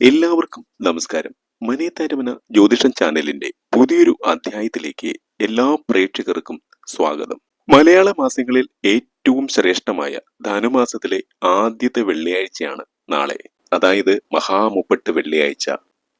എല്ലാവർക്കും നമസ്കാരം. മനേതാരമന ജ്യോതിഷം ചാനലിന്റെ പുതിയൊരു അധ്യായത്തിലേക്ക് എല്ലാ പ്രേക്ഷകർക്കും സ്വാഗതം. മലയാള മാസങ്ങളിൽ ഏറ്റവും ശ്രേഷ്ഠമായ ധനുമാസത്തിലെ ആദ്യത്തെ വെള്ളിയാഴ്ചയാണ് നാളെ. അതായത് മഹാമുപ്പട്ട് വെള്ളിയാഴ്ച.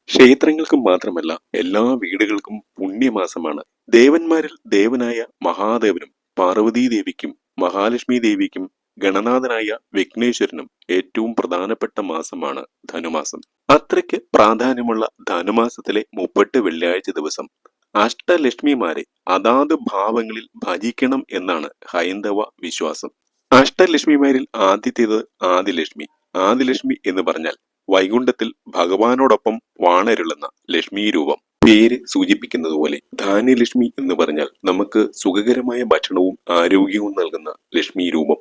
ക്ഷേത്രങ്ങൾക്കും മാത്രമല്ല എല്ലാ വീടുകൾക്കും പുണ്യമാസമാണ്. ദേവന്മാരിൽ ദേവനായ മഹാദേവനും പാർവതീദേവിക്കും മഹാലക്ഷ്മി ദേവിക്കും ഗണനാഥനായ വിഘ്നേശ്വരനും ഏറ്റവും പ്രധാനപ്പെട്ട മാസമാണ് ധനുമാസം. അത്രയ്ക്ക് പ്രാധാന്യമുള്ള ധനുമാസത്തിലെ മുപ്പട്ട് വെള്ളിയാഴ്ച ദിവസം അഷ്ടലക്ഷ്മിമാരെ അതാത് ഭാവങ്ങളിൽ ഭജിക്കണം എന്നാണ് ഹൈന്ദവ വിശ്വാസം. അഷ്ടലക്ഷ്മിമാരിൽ ആദ്യത്തേത് ആദിലക്ഷ്മി. ആദിലക്ഷ്മി എന്ന് പറഞ്ഞാൽ വൈകുണ്ഠത്തിൽ ഭഗവാനോടൊപ്പം വാണരുളുന്ന ലക്ഷ്മി രൂപം പേര് സൂചിപ്പിക്കുന്നത് പോലെ ധാന്യലക്ഷ്മി എന്ന് പറഞ്ഞാൽ നമുക്ക് സുഖകരമായ ഭക്ഷണവും ആരോഗ്യവും നൽകുന്ന ലക്ഷ്മി രൂപം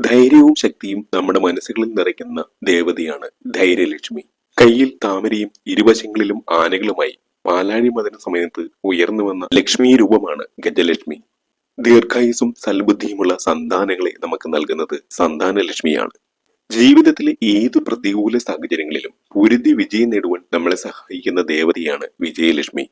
ധൈര്യവും ശക്തിയും നമ്മുടെ മനസ്സുകളിൽ നിറയ്ക്കുന്ന ദേവതയാണ് ധൈര്യലക്ഷ്മി. കയ്യിൽ താമരയും ഇരുവശങ്ങളിലും ആനകളുമായി പാലാഴി മദന സമയത്ത് ഉയർന്നു വന്ന ലക്ഷ്മി രൂപമാണ് ഗജലക്ഷ്മി. ദീർഘായുസും സൽബുദ്ധിയുമുള്ള സന്താനങ്ങളെ നമുക്ക് നൽകുന്നത് സന്താനലക്ഷ്മിയാണ്. ജീവിതത്തിലെ ഏത് പ്രതികൂല സാഹചര്യങ്ങളിലും പൊരുതി വിജയം നേടുവാൻ നമ്മളെ സഹായിക്കുന്ന ദേവതയാണ് വിജയലക്ഷ്മി.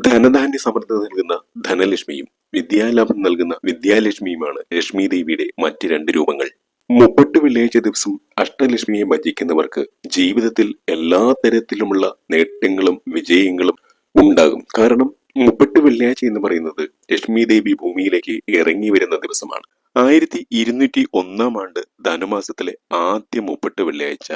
ധനധാന്യ സമൃദ്ധി നൽകുന്ന ധനലക്ഷ്മിയും വിദ്യാലാഭം നൽകുന്ന വിദ്യാലക്ഷ്മിയുമാണ് ലക്ഷ്മി ദേവിയുടെ മറ്റ് രണ്ട് രൂപങ്ങൾ. മുപ്പട്ട് വെള്ളിയാഴ്ച ദിവസം അഷ്ടലക്ഷ്മിയെ ഭജിക്കുന്നവർക്ക് ജീവിതത്തിൽ എല്ലാ തരത്തിലുമുള്ള നേട്ടങ്ങളും വിജയങ്ങളും ഉണ്ടാകും. കാരണം മുപ്പട്ട് വെള്ളിയാഴ്ച എന്ന് പറയുന്നത് ലക്ഷ്മി ദേവി ഭൂമിയിലേക്ക് ഇറങ്ങി വരുന്ന ദിവസമാണ്. ആയിരത്തി ഇരുന്നൂറ്റി ഒന്നാം ആണ്ട് ധനുമാസത്തിലെ ആദ്യ മുപ്പട്ട് വെള്ളിയാഴ്ച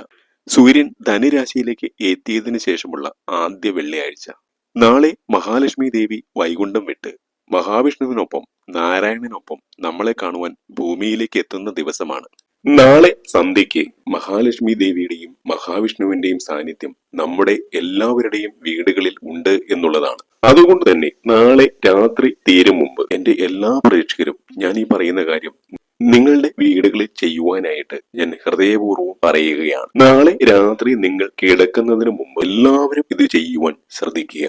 സൂര്യൻ ധനുരാശിയിലേക്ക് എത്തിയതിനു ശേഷമുള്ള ആദ്യ വെള്ളിയാഴ്ച. നാളെ മഹാലക്ഷ്മി ദേവി വൈകുണ്ഠം വിട്ട് മഹാവിഷ്ണുവിനൊപ്പം നാരായണനൊപ്പം നമ്മളെ കാണുവാൻ ഭൂമിയിലേക്ക് എത്തുന്ന ദിവസമാണ്. നാളെ സന്ധ്യയ്ക്ക് മഹാലക്ഷ്മി ദേവിയുടെയും മഹാവിഷ്ണുവിന്റെയും സാന്നിധ്യം നമ്മുടെ എല്ലാവരുടെയും വീടുകളിൽ ഉണ്ട് എന്നുള്ളതാണ്. അതുകൊണ്ട് തന്നെ നാളെ രാത്രി തീരും മുമ്പ് എന്റെ എല്ലാ പ്രേക്ഷകരും ഞാൻ ഈ പറയുന്ന കാര്യം നിങ്ങളുടെ വീടുകളിൽ ചെയ്യുവാനായിട്ട് ഞാൻ ഹൃദയപൂർവം പറയുകയാണ്. നാളെ രാത്രി നിങ്ങൾ കിടക്കുന്നതിന് മുമ്പ് എല്ലാവരും ഇത് ചെയ്യുവാൻ ശ്രദ്ധിക്കുക.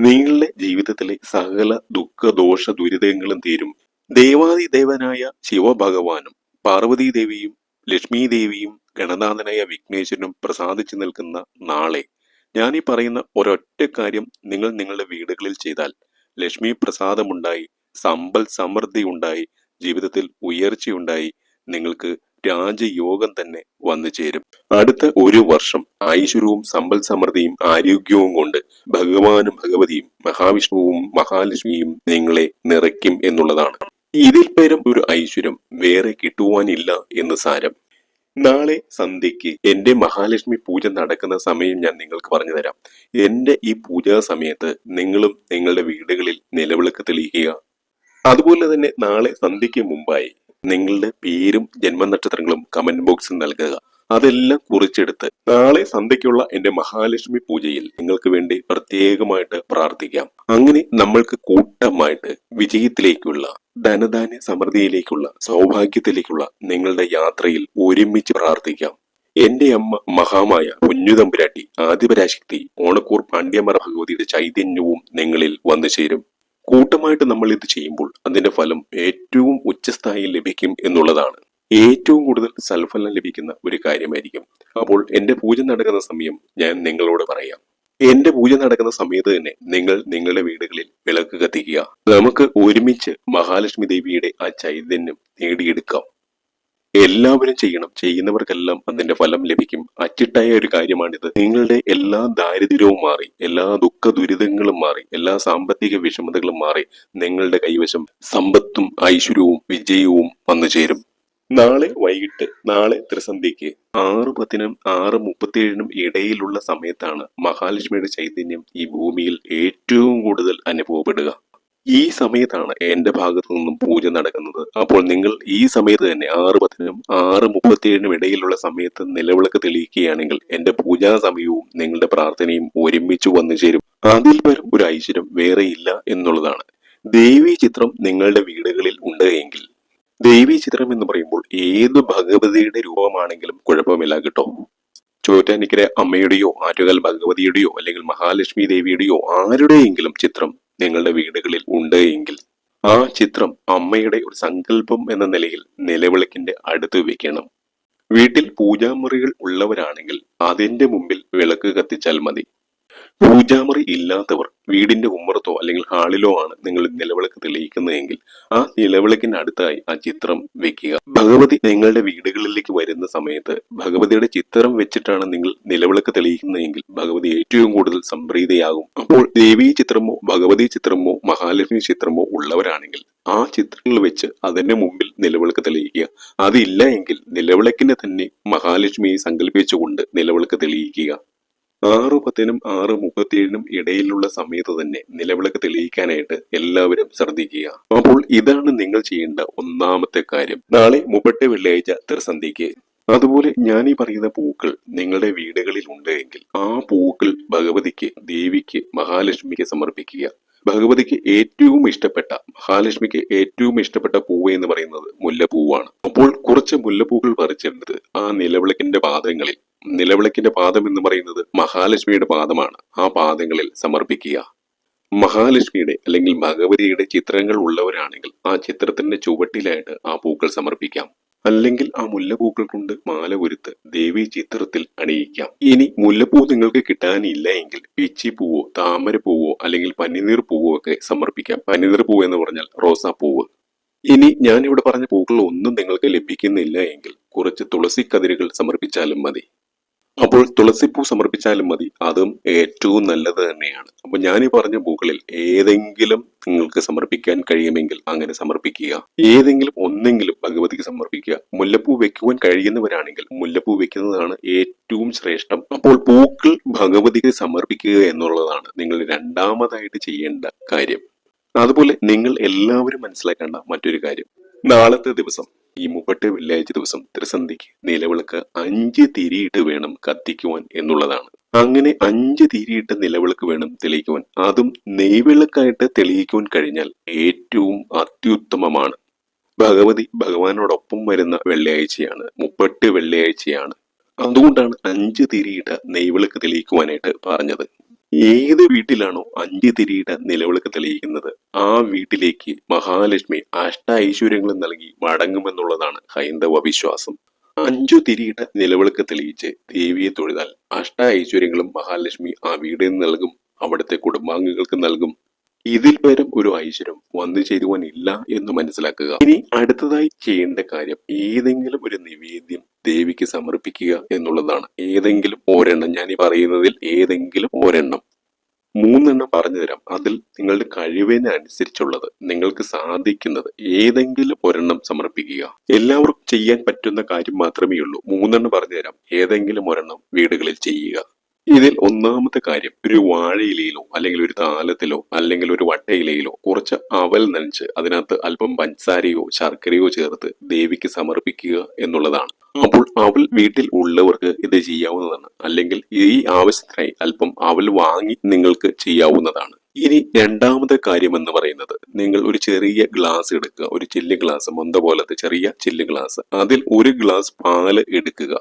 നിങ്ങളുടെ ജീവിതത്തിലെ സകല ദുഃഖ ദോഷ ദുരിതങ്ങളും തീരും. ദേവാദി ദേവനായ ശിവഭഗവാനും പാർവതി ദേവിയും ലക്ഷ്മി ദേവിയും ഗണനാഥനായ വിഘ്നേശ്വരനും പ്രസാദിച്ചു നിൽക്കുന്ന നാളെ ഞാൻ ഈ പറയുന്ന ഒരൊറ്റ കാര്യം നിങ്ങൾ നിങ്ങളുടെ വീടുകളിൽ ചെയ്താൽ ലക്ഷ്മി പ്രസാദമുണ്ടായി സമ്പൽ സമൃദ്ധി ഉണ്ടായി ജീവിതത്തിൽ ഉയർച്ചയുണ്ടായി നിങ്ങൾക്ക് രാജയോഗം തന്നെ വന്നു ചേരും. അടുത്ത ഒരു വർഷം ഐശ്വര്യവും സമ്പൽ സമൃദ്ധിയും ആരോഗ്യവും കൊണ്ട് ഭഗവാനും ഭഗവതിയും മഹാവിഷ്ണുവും മഹാലക്ഷ്മിയും നിങ്ങളെ നിറയ്ക്കും എന്നുള്ളതാണ്. ഇതിൽ പേരും ഒരു ഐശ്വര്യം വേറെ കിട്ടുവാനില്ല എന്ന് സാരം. നാളെ സന്ധ്യയ്ക്ക് എന്റെ മഹാലക്ഷ്മി പൂജ നടക്കുന്ന സമയം ഞാൻ നിങ്ങൾക്ക് പറഞ്ഞു തരാം എന്റെ ഈ പൂജാ സമയത്ത് നിങ്ങളും നിങ്ങളുടെ വീടുകളിൽ നിലവിളക്ക് തെളിയിക്കുക അതുപോലെ തന്നെ നാളെ സന്ധ്യയ്ക്ക് മുമ്പായി നിങ്ങളുടെ പേരും ജന്മനക്ഷത്രങ്ങളും കമന്റ് ബോക്സിൽ നൽകുക. അതെല്ലാം കുറിച്ചെടുത്ത് നാളെ സന്ധ്യയ്ക്കുള്ള എന്റെ മഹാലക്ഷ്മി പൂജയിൽ നിങ്ങൾക്ക് വേണ്ടി പ്രത്യേകമായിട്ട് പ്രാർത്ഥിക്കാം. അങ്ങനെ നമ്മൾക്ക് കൂട്ടമായിട്ട് വിജയത്തിലേക്കുള്ള ധനധാന്യ സമൃദ്ധിയിലേക്കുള്ള സൗഭാഗ്യത്തിലേക്കുള്ള നിങ്ങളുടെ യാത്രയിൽ ഒരുമിച്ച് പ്രാർത്ഥിക്കാം. എന്റെ അമ്മ മഹാമായ കുഞ്ഞുതമ്പുരാട്ടി ആദിപരാശക്തി ഓണക്കൂർ പാണ്ഡ്യമറ ഭഗവതിയുടെ ചൈതന്യവും നിങ്ങളിൽ വന്നു ചേരും കൂട്ടമായിട്ട് നമ്മൾ ഇത് ചെയ്യുമ്പോൾ അതിന്റെ ഫലം ഏറ്റവും ഉച്ചസ്ഥായിയിൽ ലഭിക്കും എന്നുള്ളതാണ്. ഏറ്റവും കൂടുതൽ സൽഫലം ലഭിക്കുന്ന ഒരു കാര്യമായിരിക്കും. അപ്പോൾ എന്റെ പൂജ നടക്കുന്ന സമയം ഞാൻ നിങ്ങളോട് പറയാം. എന്റെ പൂജ നടക്കുന്ന സമയത്ത് തന്നെ നിങ്ങൾ നിങ്ങളുടെ വീടുകളിൽ വിളക്ക് കത്തിക്കുക. നമുക്ക് ഒരുമിച്ച് മഹാലക്ഷ്മി ദേവിയുടെ ആ ചൈതന്യം നേടിയെടുക്കാം. എല്ലാവരും ചെയ്യണം. ചെയ്യുന്നവർക്കെല്ലാം അതിന്റെ ഫലം ലഭിക്കും. അച്ചിട്ടായ ഒരു കാര്യമാണിത്. നിങ്ങളുടെ എല്ലാ ദാരിദ്ര്യവും മാറി എല്ലാ ദുഃഖ ദുരിതങ്ങളും മാറി എല്ലാ സാമ്പത്തിക വിഷമതകളും മാറി നിങ്ങളുടെ കൈവശം സമ്പത്തും ഐശ്വര്യവും വിജയവും വന്നു ചേരും. നാളെ വൈകിട്ട് നാളെ ത്രിസന്ധിക്ക് ആറ് പത്തിനും ആറ് മുപ്പത്തിയേഴിനും ഇടയിലുള്ള സമയത്താണ് മഹാലക്ഷ്മിയുടെ ചൈതന്യം ഈ ഭൂമിയിൽ ഏറ്റവും കൂടുതൽ അനുഭവപ്പെടുക. ഈ സമയത്താണ് എന്റെ ഭാഗത്തു നിന്നും പൂജ നടക്കുന്നത്. അപ്പോൾ നിങ്ങൾ ഈ സമയത്ത് തന്നെ ആറ് പത്തിനും ആറ് മുപ്പത്തിയേഴിനും ഇടയിലുള്ള സമയത്ത് നിലവിളക്ക് തെളിയിക്കുകയാണെങ്കിൽ എന്റെ പൂജാ സമയവും നിങ്ങളുടെ പ്രാർത്ഥനയും ഒരുമിച്ച് വന്നു ചേരും. അതിൽ പരം ഒരു ഐശ്വര്യം ഇല്ല എന്നുള്ളതാണ്. ദേവി ചിത്രം നിങ്ങളുടെ വീടുകളിൽ ഉണ്ട് എങ്കിൽ. ദേവി ചിത്രം എന്ന് പറയുമ്പോൾ ഏത് ഭഗവതിയുടെ രൂപമാണെങ്കിലും കുഴപ്പമില്ല കേട്ടോ. ചോറ്റാനിക്കര അമ്മയുടെയോ ആറ്റുകാൽ ഭഗവതിയുടെയോ അല്ലെങ്കിൽ മഹാലക്ഷ്മി ദേവിയുടെയോ ആരുടെയെങ്കിലും ചിത്രം നിങ്ങളുടെ വീടുകളിൽ ഉണ്ട് എങ്കിൽ ആ ചിത്രം അമ്മയുടെ ഒരു സങ്കല്പം എന്ന നിലയിൽ നിലവിളക്കിന്റെ അടുത്ത് വെക്കണം. വീട്ടിൽ പൂജാമുറികൾ ഉള്ളവരാണെങ്കിൽ അതിന്റെ മുമ്പിൽ വിളക്ക് കത്തിച്ചാൽ മതി. പൂജാമുറി ഇല്ലാത്തവർ വീടിന്റെ ഉമ്മറത്തോ അല്ലെങ്കിൽ ഹാളിലോ ആണ് നിങ്ങൾ നിലവിളക്ക് തെളിയിക്കുന്നതെങ്കിൽ ആ നിലവിളക്കിന് അടുത്തായി ആ ചിത്രം വെക്കുക. ഭഗവതി നിങ്ങളുടെ വീടുകളിലേക്ക് വരുന്ന സമയത്ത് ഭഗവതിയുടെ ചിത്രം വെച്ചിട്ടാണ് നിങ്ങൾ നിലവിളക്ക് തെളിയിക്കുന്നതെങ്കിൽ ഭഗവതി ഏറ്റവും കൂടുതൽ സംപ്രീതയാകും. അപ്പോൾ ദേവീ ചിത്രമോ ഭഗവതി ചിത്രമോ മഹാലക്ഷ്മി ചിത്രമോ ഉള്ളവരാണെങ്കിൽ ആ ചിത്രങ്ങൾ വെച്ച് അതിന്റെ മുമ്പിൽ നിലവിളക്ക് തെളിയിക്കുക. അതില്ല എങ്കിൽ നിലവിളക്കിനെ തന്നെ മഹാലക്ഷ്മിയെ സങ്കല്പിച്ചുകൊണ്ട് നിലവിളക്ക് തെളിയിക്കുക. ആറ് പത്തിനും ആറ് മുപ്പത്തിയേഴിനും ഇടയിലുള്ള സമയത്ത് തന്നെ നിലവിളക്ക് തെളിയിക്കാനായിട്ട് എല്ലാവരും ശ്രദ്ധിക്കുക. അപ്പോൾ ഇതാണ് നിങ്ങൾ ചെയ്യേണ്ട ഒന്നാമത്തെ കാര്യം. നാളെ മുപ്പട്ടെ വെള്ളിയാഴ്ച തിരസന്ധിക്ക് അതുപോലെ ഞാൻ ഈ പറയുന്ന പൂക്കൾ നിങ്ങളുടെ വീടുകളിൽ ഉണ്ട് എങ്കിൽ ആ പൂക്കൾ ഭഗവതിക്ക് ദേവിക്ക് മഹാലക്ഷ്മിക്ക് സമർപ്പിക്കുക. ഭഗവതിക്ക് ഏറ്റവും ഇഷ്ടപ്പെട്ട മഹാലക്ഷ്മിക്ക് ഏറ്റവും ഇഷ്ടപ്പെട്ട പൂവ് എന്ന് പറയുന്നത് മുല്ലപ്പൂവാണ്. അപ്പോൾ കുറച്ച് മുല്ലപ്പൂക്കൾ പറിച്ചെടുത്ത് ആ നിലവിളക്കിന്റെ പാദങ്ങളിൽ നിലവിളക്കിന്റെ പാദം എന്ന് പറയുന്നത് മഹാലക്ഷ്മിയുടെ പാദമാണ്. ആ പാദങ്ങളിൽ സമർപ്പിക്കുക. മഹാലക്ഷ്മിയുടെ അല്ലെങ്കിൽ ഭഗവതിയുടെ ചിത്രങ്ങൾ ഉള്ളവരാണെങ്കിൽ ആ ചിത്രത്തിന്റെ ചുവട്ടിലായിട്ട് ആ പൂക്കൾ സമർപ്പിക്കാം. അല്ലെങ്കിൽ ആ മുല്ലപ്പൂക്കൾ കൊണ്ട് മാല ഒരുത്ത് ദേവി ചിത്രത്തിൽ അണിയിക്കാം. ഇനി മുല്ലപ്പൂ നിങ്ങൾക്ക് കിട്ടാനില്ല എങ്കിൽ പിച്ചിപ്പൂവോ താമരപ്പൂവോ അല്ലെങ്കിൽ പനിനീർ പൂവോ ഒക്കെ സമർപ്പിക്കാം. പനിനീർ പൂവ് എന്ന് പറഞ്ഞാൽ റോസാ റോസാപ്പൂവ്. ഇനി ഞാൻ ഇവിടെ പറഞ്ഞ പൂക്കൾ ഒന്നും നിങ്ങൾക്ക് ലഭിക്കുന്നില്ല എങ്കിൽ കുറച്ച് തുളസി കതിരുകൾ സമർപ്പിച്ചാലും മതി. അപ്പോൾ തുളസിപ്പൂ സമർപ്പിച്ചാലും മതി. അതും ഏറ്റവും നല്ലത് തന്നെയാണ്. അപ്പൊ ഞാൻ ഈ പറഞ്ഞ പൂക്കളിൽ ഏതെങ്കിലും നിങ്ങൾക്ക് സമർപ്പിക്കാൻ കഴിയുമെങ്കിൽ അങ്ങനെ സമർപ്പിക്കുക. ഏതെങ്കിലും ഒന്നെങ്കിലും ഭഗവതിക്ക് സമർപ്പിക്കുക. മുല്ലപ്പൂ വെക്കുവാൻ കഴിയുന്നവരാണെങ്കിൽ മുല്ലപ്പൂ വെക്കുന്നതാണ് ഏറ്റവും ശ്രേഷ്ഠം. അപ്പോൾ പൂക്കൾ ഭഗവതിക്ക് സമർപ്പിക്കുക എന്നുള്ളതാണ് നിങ്ങൾ രണ്ടാമതായിട്ട് ചെയ്യേണ്ട കാര്യം. അതുപോലെ നിങ്ങൾ എല്ലാവരും മനസ്സിലാക്കേണ്ട മറ്റൊരു കാര്യം. നാളത്തെ ദിവസം. ഈ മുപ്പട്ട് വെള്ളിയാഴ്ച ദിവസം തിരസന്ധിക്ക് നിലവിളക്ക് അഞ്ച് തിരിയിട്ട് വേണം കത്തിക്കുവാൻ എന്നുള്ളതാണ്. അങ്ങനെ അഞ്ച് തിരിയിട്ട് നിലവിളക്ക് വേണം തെളിയിക്കുവാൻ. അതും നെയ്വിളക്കായിട്ട് തെളിയിക്കുവാൻ കഴിഞ്ഞാൽ ഏറ്റവും അത്യുത്തമമാണ്. ഭഗവതി ഭഗവാനോടൊപ്പം വരുന്ന വെള്ളിയാഴ്ചയാണ് മുപ്പട്ട് വെള്ളിയാഴ്ചയാണ്. അതുകൊണ്ടാണ് അഞ്ച് തിരിയിട്ട് നെയ്വിളക്ക് തെളിയിക്കുവാനായിട്ട് പറഞ്ഞത്. ഏത് വീട്ടിലാണോ അഞ്ച് തിരിയുടെ നിലവിളക്ക് തെളിയിക്കുന്നത് ആ വീട്ടിലേക്ക് മഹാലക്ഷ്മി അഷ്ട ഐശ്വര്യങ്ങളും നൽകി മടങ്ങുമെന്നുള്ളതാണ് ഹൈന്ദവ വിശ്വാസം. അഞ്ചു തിരിയുടെ നിലവിളക്ക് തെളിയിച്ച് ദേവിയെ തൊഴുതാൽ അഷ്ട ഐശ്വര്യങ്ങളും മഹാലക്ഷ്മി ആ വീടിന് നൽകും അവിടുത്തെ കുടുംബാംഗങ്ങൾക്ക് നൽകും. ഇതിൽ പരം ഒരു ഐശ്വര്യം. വന്നു ചേരുവാനില്ല എന്ന് മനസ്സിലാക്കുക. ഇനി അടുത്തതായി ചെയ്യേണ്ട കാര്യം ഏതെങ്കിലും ഒരു നിവേദ്യം ദേവിക്ക് സമർപ്പിക്കുക എന്നുള്ളതാണ്. ഏതെങ്കിലും ഒരെണ്ണം. ഞാൻ ഈ പറയുന്നതിൽ ഏതെങ്കിലും ഒരെണ്ണം. മൂന്നെണ്ണം പറഞ്ഞു തരാം. അതിൽ നിങ്ങളുടെ കഴിവിനനുസരിച്ചുള്ളത് നിങ്ങൾക്ക് സാധിക്കുന്നത് ഏതെങ്കിലും ഒരെണ്ണം സമർപ്പിക്കുക. എല്ലാവർക്കും ചെയ്യാൻ പറ്റുന്ന കാര്യം മാത്രമേ ഉള്ളൂ മൂന്നെണ്ണം പറഞ്ഞു തരാം. ഏതെങ്കിലും ഒരെണ്ണം വീടുകളിൽ ചെയ്യുക. ഇതിൽ ഒന്നാമത്തെ കാര്യം ഒരു വാഴയിലയിലോ അല്ലെങ്കിൽ ഒരു താലത്തിലോ അല്ലെങ്കിൽ ഒരു വട്ടയിലയിലോ കുറച്ച് അവൽ നനച്ച് അതിനകത്ത് അല്പം പഞ്ചസാരയോ ശർക്കരയോ ചേർത്ത് ദേവിക്ക് സമർപ്പിക്കുക എന്നുള്ളതാണ്. അപ്പോൾ അവൽ വീട്ടിൽ ഉള്ളവർക്ക് ഇത് ചെയ്യാവുന്നതാണ്. അല്ലെങ്കിൽ ഈ ആവശ്യത്തിനായി അല്പം അവൽ വാങ്ങി നിങ്ങൾക്ക് ചെയ്യാവുന്നതാണ്. ഇനി രണ്ടാമത്തെ കാര്യം എന്ന് പറയുന്നത് നിങ്ങൾ ഒരു ചെറിയ ഗ്ലാസ് എടുക്കുക. ഒരു ചില്ല് ഗ്ലാസ് മൊന്ത പോലത്തെ ചെറിയ ചില്ല് ഗ്ലാസ്. അതിൽ ഒരു ഗ്ലാസ് പാൽ എടുക്കുക.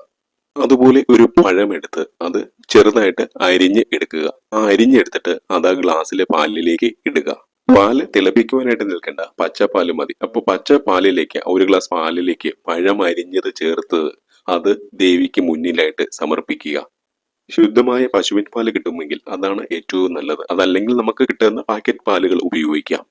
അതുപോലെ ഒരു പഴമെടുത്ത് അത് ചെറുതായിട്ട് അരിഞ്ഞ് എടുക്കുക. ആ അരിഞ്ഞെടുത്തിട്ട് അത് ആ ഗ്ലാസ്സിലെ പാലിലേക്ക് ഇടുക. പാൽ തിളപ്പിക്കുവാനായിട്ട് നിൽക്കേണ്ട. പച്ചപ്പാൽ മതി. അപ്പൊ പച്ച പാലിലേക്ക് ഒരു ഗ്ലാസ് പാലിലേക്ക് പഴം അരിഞ്ഞത് ചേർത്ത് അത് ദേവിക്ക് മുന്നിലായിട്ട് സമർപ്പിക്കുക. ശുദ്ധമായ പശുവിൻ പാൽ കിട്ടുമെങ്കിൽ അതാണ് ഏറ്റവും നല്ലത്. അതല്ലെങ്കിൽ നമുക്ക് കിട്ടുന്ന പാക്കറ്റ് പാലുകൾ ഉപയോഗിക്കാം.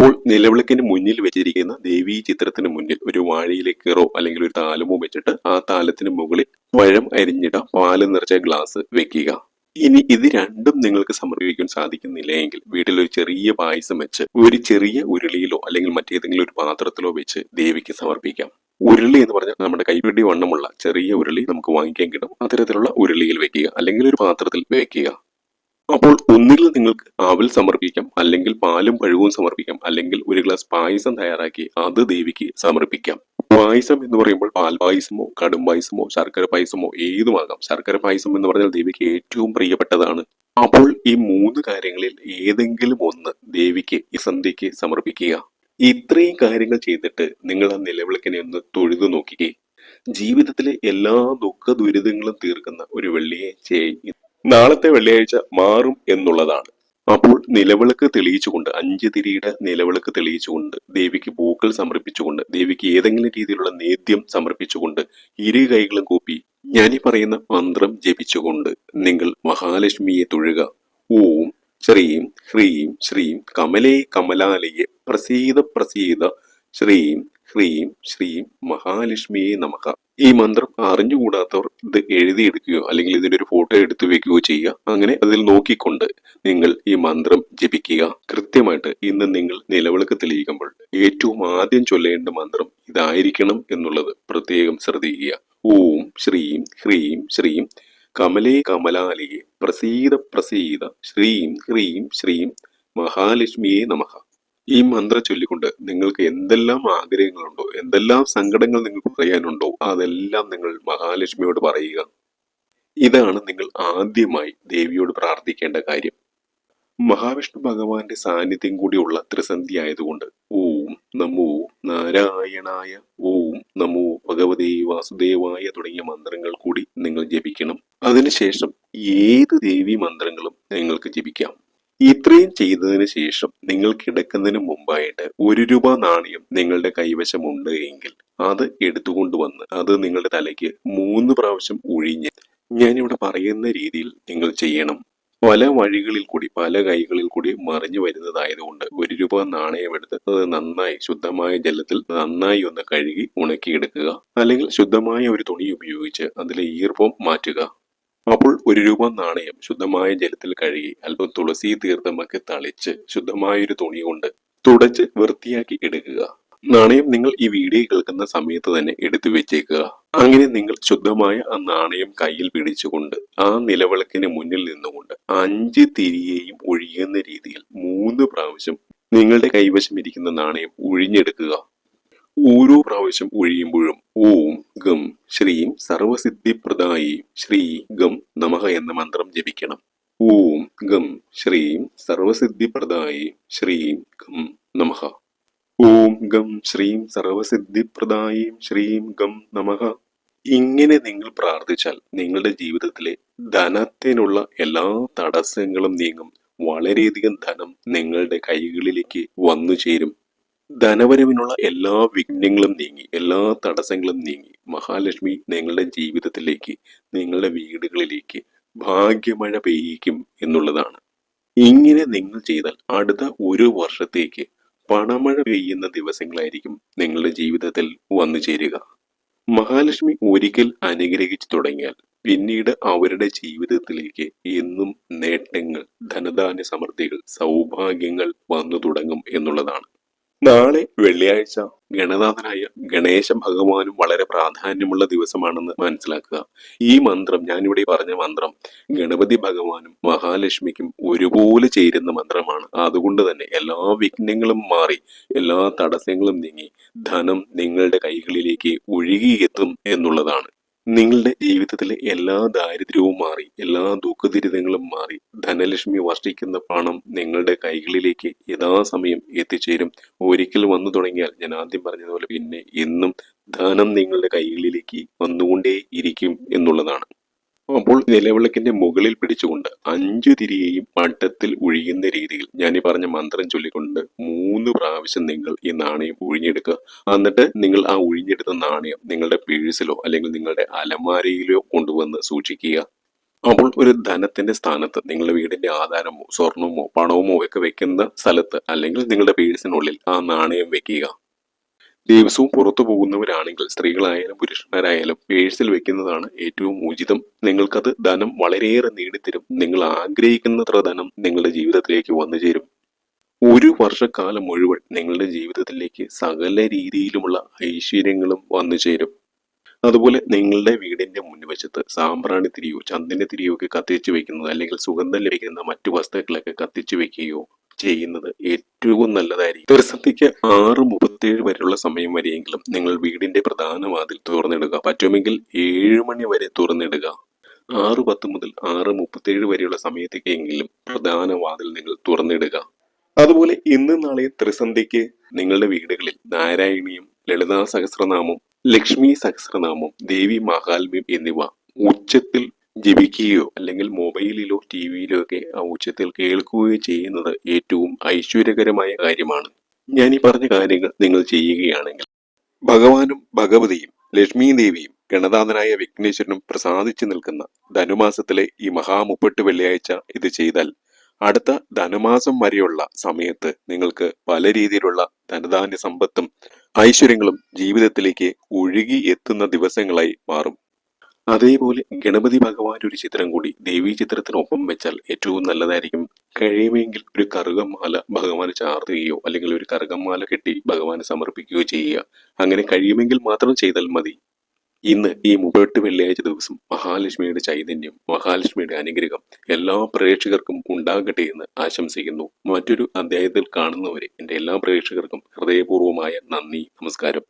അപ്പോൾ നിലവിളക്കിന്റെ മുന്നിൽ വെച്ചിരിക്കുന്ന ദേവീ ചിത്രത്തിന് മുന്നിൽ ഒരു വാഴയിലെ കീറോ അല്ലെങ്കിൽ ഒരു താലമോ വെച്ചിട്ട് ആ താലത്തിന് മുകളിൽ പഴം അരിഞ്ഞിട പാൽ നിറച്ച ഗ്ലാസ് വെക്കുക. ഇനി ഇത് രണ്ടും നിങ്ങൾക്ക് സമർപ്പിക്കാൻ സാധിക്കുന്നില്ല എങ്കിൽ വീട്ടിൽ ഒരു ചെറിയ പായസം വെച്ച് ഒരു ചെറിയ ഉരുളിയിലോ അല്ലെങ്കിൽ മറ്റേതെങ്കിലും ഒരു പാത്രത്തിലോ വെച്ച് ദേവിക്ക് സമർപ്പിക്കാം. ഉരുളി എന്ന് പറഞ്ഞാൽ നമ്മുടെ കൈപിടി വണ്ണമുള്ള ചെറിയ ഉരുളി നമുക്ക് വാങ്ങിക്കാൻ കിട്ടും. അത്തരത്തിലുള്ള ഉരുളിയിൽ വെക്കുക അല്ലെങ്കിൽ ഒരു പാത്രത്തിൽ വെക്കുക. അപ്പോൾ ഒന്നിൽ നിങ്ങൾക്ക് അവൽ സമർപ്പിക്കാം അല്ലെങ്കിൽ പാലും പഴവും സമർപ്പിക്കാം അല്ലെങ്കിൽ ഒരു ഗ്ലാസ് പായസം തയ്യാറാക്കി അത് ദേവിക്ക് സമർപ്പിക്കാം. പായസം എന്ന് പറയുമ്പോൾ പാൽ പായസമോ കടും പായസമോ ശർക്കര പായസമോ ഏതുമാകാം. ശർക്കര പായസം എന്ന് പറഞ്ഞാൽ ദേവിക്ക് ഏറ്റവും പ്രിയപ്പെട്ടതാണ്. അപ്പോൾ ഈ മൂന്ന് കാര്യങ്ങളിൽ ഏതെങ്കിലും ഒന്ന് ദേവിക്ക് ഈ സന്ധ്യയ്ക്ക് സമർപ്പിക്കുക. ഇത്രയും കാര്യങ്ങൾ ചെയ്തിട്ട് നിങ്ങൾ ആ നിലവിളക്കിനെ ഒന്ന് തൊഴുതു നോക്കിക്കേ. ജീവിതത്തിലെ എല്ലാ ദുഃഖ ദുരിതങ്ങളും തീർക്കുന്ന ഒരു വെള്ളിയാഴ്ചയായി നാളത്തെ വെള്ളിയാഴ്ച മാറും എന്നുള്ളതാണ്. അപ്പോൾ നിലവിളക്ക് തെളിയിച്ചുകൊണ്ട് അഞ്ച് തിരിയുടെ നിലവിളക്ക് തെളിയിച്ചുകൊണ്ട് ദേവിക്ക് പൂക്കൾ സമർപ്പിച്ചുകൊണ്ട് ദേവിക്ക് ഏതെങ്കിലും രീതിയിലുള്ള നേദ്യം സമർപ്പിച്ചുകൊണ്ട് ഇരു കൈകളും കൂപ്പി ഞാനീ പറയുന്ന മന്ത്രം ജപിച്ചുകൊണ്ട് നിങ്ങൾ മഹാലക്ഷ്മിയെ തൊഴുക. ഓം ശ്രീം ഹ്രീം ശ്രീം കമലേ കമലാലയെ പ്രസീത പ്രസീത ശ്രീം ഹ്രീം ശ്രീം മഹാലക്ഷ്മിയെ നമുക്ക ഈ മന്ത്രം അറിഞ്ഞുകൂടാത്തവർ ഇത് എഴുതിയെടുക്കുകയോ അല്ലെങ്കിൽ ഇതിന്റെ ഒരു ഫോട്ടോ എടുത്തു വെക്കുകയോ ചെയ്യുക. അങ്ങനെ അതിൽ നോക്കിക്കൊണ്ട് നിങ്ങൾ ഈ മന്ത്രം ജപിക്കുക. കൃത്യമായിട്ട് ഇന്ന് നിങ്ങൾ നിലവിളക്ക് തെളിയിക്കുമ്പോൾ ഏറ്റവും ആദ്യം ചൊല്ലേണ്ട മന്ത്രം ഇതായിരിക്കണം എന്നുള്ളത് പ്രത്യേകം ശ്രദ്ധിക്കുക. ഓം ശ്രീം ഹ്രീം ശ്രീം കമലേ കമലാലയെ. പ്രസീത പ്രസീത ശ്രീം ഹ്രീം ശ്രീം മഹാലക്ഷ്മിയെ നമഃ. ഈ മന്ത്രം ചൊല്ലിക്കൊണ്ട് നിങ്ങൾക്ക് എന്തെല്ലാം ആഗ്രഹങ്ങളുണ്ടോ എന്തെല്ലാം സങ്കടങ്ങൾ നിങ്ങൾക്ക് പറയാനുണ്ടോ അതെല്ലാം നിങ്ങൾ മഹാലക്ഷ്മിയോട് പറയുക. ഇതാണ് നിങ്ങൾ ആദ്യമായി ദേവിയോട് പ്രാർത്ഥിക്കേണ്ട കാര്യം. മഹാവിഷ്ണു ഭഗവാന്റെ സാന്നിധ്യം കൂടിയുള്ള ത്രിസന്ധി ആയതുകൊണ്ട് ഓം നമോ നാരായണായ ഓം നമോ ഭഗവതേ വാസുദേവായ തുടങ്ങിയ മന്ത്രങ്ങൾ കൂടി നിങ്ങൾ ജപിക്കണം. അതിനുശേഷം ഏത് ദേവി മന്ത്രങ്ങളും നിങ്ങൾക്ക് ജപിക്കാം. ഇത്രയും ചെയ്തതിന് ശേഷം നിങ്ങൾ കിടക്കുന്നതിന് മുമ്പായിട്ട് ഒരു രൂപ നാണയം നിങ്ങളുടെ കൈവശമുണ്ട് എങ്കിൽ അത് എടുത്തുകൊണ്ടുവന്ന് അത് നിങ്ങളുടെ തലയ്ക്ക് മൂന്ന് പ്രാവശ്യം ഒഴിഞ്ഞ് ഞാനിവിടെ പറയുന്ന രീതിയിൽ നിങ്ങൾ ചെയ്യണം. പല വഴികളിൽ കൂടി പല കൈകളിൽ കൂടി മറിഞ്ഞു വരുന്നതായതുകൊണ്ട് ഒരു രൂപ നാണയം എടുത്ത് അത് നന്നായി ശുദ്ധമായ ജലത്തിൽ നന്നായി ഒന്ന് കഴുകി ഉണക്കിയെടുക്കുക. അല്ലെങ്കിൽ ശുദ്ധമായ ഒരു തുണി ഉപയോഗിച്ച് അതിലെ ഈർപ്പം മാറ്റുക. അപ്പോൾ ഒരു രൂപ നാണയം ശുദ്ധമായ ജലത്തിൽ കഴുകി അല്പം തുളസി തീർത്ഥമൊക്കെ തളിച്ച് ശുദ്ധമായൊരു തുണി കൊണ്ട് തുടച്ച് വൃത്തിയാക്കി എടുക്കുക. നാണയം നിങ്ങൾ ഈ വീഡിയോ കേൾക്കുന്ന സമയത്ത് തന്നെ എടുത്തു വെച്ചേക്കുക. അങ്ങനെ നിങ്ങൾ ശുദ്ധമായ ആ നാണയം കയ്യിൽ പിടിച്ചുകൊണ്ട് ആ നിലവിളക്കിന് മുന്നിൽ നിന്നുകൊണ്ട് അഞ്ച് തിരിയെയും ഒഴിയുന്ന രീതിയിൽ മൂന്ന് പ്രാവശ്യം നിങ്ങളുടെ കൈവശം ഇരിക്കുന്ന നാണയം ഒഴിഞ്ഞെടുക്കുക ഓരോ പ്രാവശ്യം ഒഴിയുമ്പോഴും ഓം ഗം ശ്രീം സർവസിദ്ധിപ്രദായി ശ്രീ ഗം നമഃ എന്ന മന്ത്രം ജപിക്കണം. ഓം ഗം ശ്രീം സർവസിദ്ധിപ്രദായി ശ്രീം ഗം നമഃ. ഓം ഗം ശ്രീം സർവസിദ്ധിപ്രദായി ശ്രീം ഗം നമഃ. ഇങ്ങനെ നിങ്ങൾ പ്രാർത്ഥിച്ചാൽ നിങ്ങളുടെ ജീവിതത്തിലെ ധനത്തിനുള്ള എല്ലാ തടസ്സങ്ങളും നീങ്ങും. വളരെയധികം ധനം നിങ്ങളുടെ കൈകളിലേക്ക് വന്നു ചേരും. ധനവരവിനുള്ള എല്ലാ വിഘ്നങ്ങളും നീങ്ങി എല്ലാ തടസ്സങ്ങളും നീങ്ങി. മഹാലക്ഷ്മി നിങ്ങളുടെ ജീവിതത്തിലേക്ക് നിങ്ങളുടെ വീടുകളിലേക്ക് ഭാഗ്യമഴ പെയ്യിക്കും എന്നുള്ളതാണ്. ഇങ്ങനെ നിങ്ങൾ ചെയ്താൽ അടുത്ത ഒരു വർഷത്തേക്ക് പണമഴ പെയ്യുന്ന ദിവസങ്ങളായിരിക്കും നിങ്ങളുടെ ജീവിതത്തിൽ വന്നു ചേരുക. മഹാലക്ഷ്മി ഒരിക്കൽ അനുഗ്രഹിച്ചു തുടങ്ങിയാൽ പിന്നീട് അവരുടെ ജീവിതത്തിലേക്ക് എന്നും നേട്ടങ്ങൾ ധനധാന്യ സമൃദ്ധികൾ സൗഭാഗ്യങ്ങൾ വന്നു തുടങ്ങും എന്നുള്ളതാണ്. നാളെ വെള്ളിയാഴ്ച ഗണനാഥനായ ഗണേശ ഭഗവാനും വളരെ പ്രാധാന്യമുള്ള ദിവസമാണെന്ന് മനസ്സിലാക്കുക. ഈ മന്ത്രം ഞാനിവിടെ പറഞ്ഞ മന്ത്രം ഗണപതി ഭഗവാനും മഹാലക്ഷ്മിക്കും ഒരുപോലെ ചേരുന്ന മന്ത്രമാണ്. അതുകൊണ്ട് തന്നെ എല്ലാ വിഘ്നങ്ങളും മാറി എല്ലാ തടസ്സങ്ങളും നീങ്ങി ധനം നിങ്ങളുടെ കൈകളിലേക്ക് ഒഴുകിയെത്തും എന്നുള്ളതാണ്. നിങ്ങളുടെ ജീവിതത്തിലെ എല്ലാ ദാരിദ്ര്യവും മാറി എല്ലാ ദുഃഖദുരിതങ്ങളും മാറി ധനലക്ഷ്മി വർഷിക്കുന്ന പണം നിങ്ങളുടെ കൈകളിലേക്ക് യഥാസമയം എത്തിച്ചേരും. ഒരിക്കൽ വന്നു തുടങ്ങിയാൽ ഞാൻ ആദ്യം പറഞ്ഞതുപോലെ പിന്നെ എന്നും ധനം നിങ്ങളുടെ കൈകളിലേക്ക് വന്നുകൊണ്ടേ ഇരിക്കും എന്നുള്ളതാണ്. അപ്പോൾ നിലവിളക്കിന്റെ മുകളിൽ പിടിച്ചുകൊണ്ട് അഞ്ചു തിരിയെയും പട്ടത്തിൽ ഒഴിയുന്ന രീതിയിൽ ഞാൻ ഈ പറഞ്ഞ മന്ത്രം ചൊല്ലിക്കൊണ്ട് മൂന്ന് പ്രാവശ്യം നിങ്ങൾ ഈ നാണയം ഒഴിഞ്ഞെടുക്കുക. എന്നിട്ട് നിങ്ങൾ ആ ഒഴിഞ്ഞെടുത്ത നാണയം നിങ്ങളുടെ പേഴ്സിലോ അല്ലെങ്കിൽ നിങ്ങളുടെ അലമാരയിലോ കൊണ്ടുവന്ന് സൂക്ഷിക്കുക. അപ്പോൾ ഒരു ധനത്തിന്റെ സ്ഥാനത്ത് നിങ്ങളുടെ വീടിന്റെ ആധാരമോ സ്വർണമോ പണവുമോ ഒക്കെ വെക്കുന്ന സ്ഥലത്ത് അല്ലെങ്കിൽ നിങ്ങളുടെ പേഴ്സിനുള്ളിൽ ആ നാണയം വെക്കുക. ദിവസവും പുറത്തു പോകുന്നവരാണെങ്കിൽ സ്ത്രീകളായാലും പുരുഷന്മാരായാലും പേഴ്സിൽ വെക്കുന്നതാണ് ഏറ്റവും ഉചിതം. നിങ്ങൾക്കത് ധനം വളരെയേറെ നേടിത്തരും. നിങ്ങൾ ആഗ്രഹിക്കുന്നത്ര ധനം നിങ്ങളുടെ ജീവിതത്തിലേക്ക് വന്നു ചേരും. ഒരു വർഷക്കാലം മുഴുവൻ നിങ്ങളുടെ ജീവിതത്തിലേക്ക് സകല രീതിയിലുമുള്ള ഐശ്വര്യങ്ങളും വന്നു ചേരും. അതുപോലെ നിങ്ങളുടെ വീടിന്റെ മുൻവശത്ത് സാമ്പ്രാണി തിരിയോ ചന്ദന തിരിയോ ഒക്കെ കത്തിച്ചു വെക്കുന്നത് അല്ലെങ്കിൽ സുഗന്ധം ലഭിക്കുന്ന മറ്റു വസ്തുക്കളൊക്കെ കത്തിച്ചു വെക്കുകയോ ചെയ്യുന്നത് ഏറ്റവും നല്ലതായിരിക്കും. ദിവസത്തേക്ക് ആറ് മുപ്പത്തിയേഴ് വരെയുള്ള സമയം വരെയെങ്കിലും നിങ്ങൾ വീടിന്റെ പ്രധാന വാതിൽ തുറന്നിടുക. പറ്റുമെങ്കിൽ ഏഴ് മണി വരെ തുറന്നിടുക. ആറ് പത്ത് മുതൽ ആറ് മുപ്പത്തിയേഴ് വരെയുള്ള സമയത്തേക്കെങ്കിലും പ്രധാന വാതിൽ നിങ്ങൾ തുറന്നിടുക. അതുപോലെ ഇന്ന് നാളെ ത്രിസന്ധിക്ക് നിങ്ങളുടെ വീടുകളിൽ നാരായണിയും ലളിതാ സഹസ്രനാമം ലക്ഷ്മി സഹസ്രനാമം ദേവി മഹാത്മ്യം എന്നിവ ഉച്ചത്തിൽ ജപിക്കുകയോ അല്ലെങ്കിൽ മൊബൈലിലോ ടി വിയിലോ ഒക്കെ ആ ഉച്ചത്തിൽ കേൾക്കുകയോ ചെയ്യുന്നത് ഏറ്റവും ഐശ്വര്യകരമായ കാര്യമാണ്. ഞാൻ ഈ പറഞ്ഞ കാര്യങ്ങൾ നിങ്ങൾ ചെയ്യുകയാണെങ്കിൽ ഭഗവാനും ഭഗവതിയും ലക്ഷ്മി ദേവിയും ഗണനാഥനായ വിഘ്നേശ്വരനും പ്രസാദിച്ചു നിൽക്കുന്ന ധനുമാസത്തിലെ ഈ മഹാമുപ്പെട്ട് വെള്ളിയാഴ്ച ഇത് ചെയ്താൽ അടുത്ത ധനുമാസം വരെയുള്ള സമയത്ത് നിങ്ങൾക്ക് പല രീതിയിലുള്ള ധനധാന്യ സമ്പത്തും ഐശ്വര്യങ്ങളും ജീവിതത്തിലേക്ക് ഒഴുകി എത്തുന്ന ദിവസങ്ങളായി മാറും. അതേപോലെ ഗണപതി ഭഗവാൻ ഒരു ചിത്രം കൂടി ദേവീ ചിത്രത്തിനൊപ്പം വെച്ചാൽ ഏറ്റവും നല്ലതായിരിക്കും. കഴിയുമെങ്കിൽ ഒരു കറുകമാല ഭഗവാന് ചാർത്തുകയോ അല്ലെങ്കിൽ ഒരു കറുകമാല കെട്ടി ഭഗവാന് സമർപ്പിക്കുകയോ ചെയ്യുക. അങ്ങനെ കഴിയുമെങ്കിൽ മാത്രം ചെയ്താൽ മതി. ഇന്ന് ഈ മുപ്പത്തെട്ട് വെള്ളിയാഴ്ച ദിവസം മഹാലക്ഷ്മിയുടെ ചൈതന്യം മഹാലക്ഷ്മിയുടെ അനുഗ്രഹം എല്ലാ പ്രേക്ഷകർക്കും ഉണ്ടാകട്ടെ എന്ന് ആശംസിക്കുന്നു. മറ്റൊരു അധ്യായത്തിൽ കാണുന്നവരെ എന്റെ എല്ലാ പ്രേക്ഷകർക്കും ഹൃദയപൂർവമായ നന്ദി നമസ്കാരം.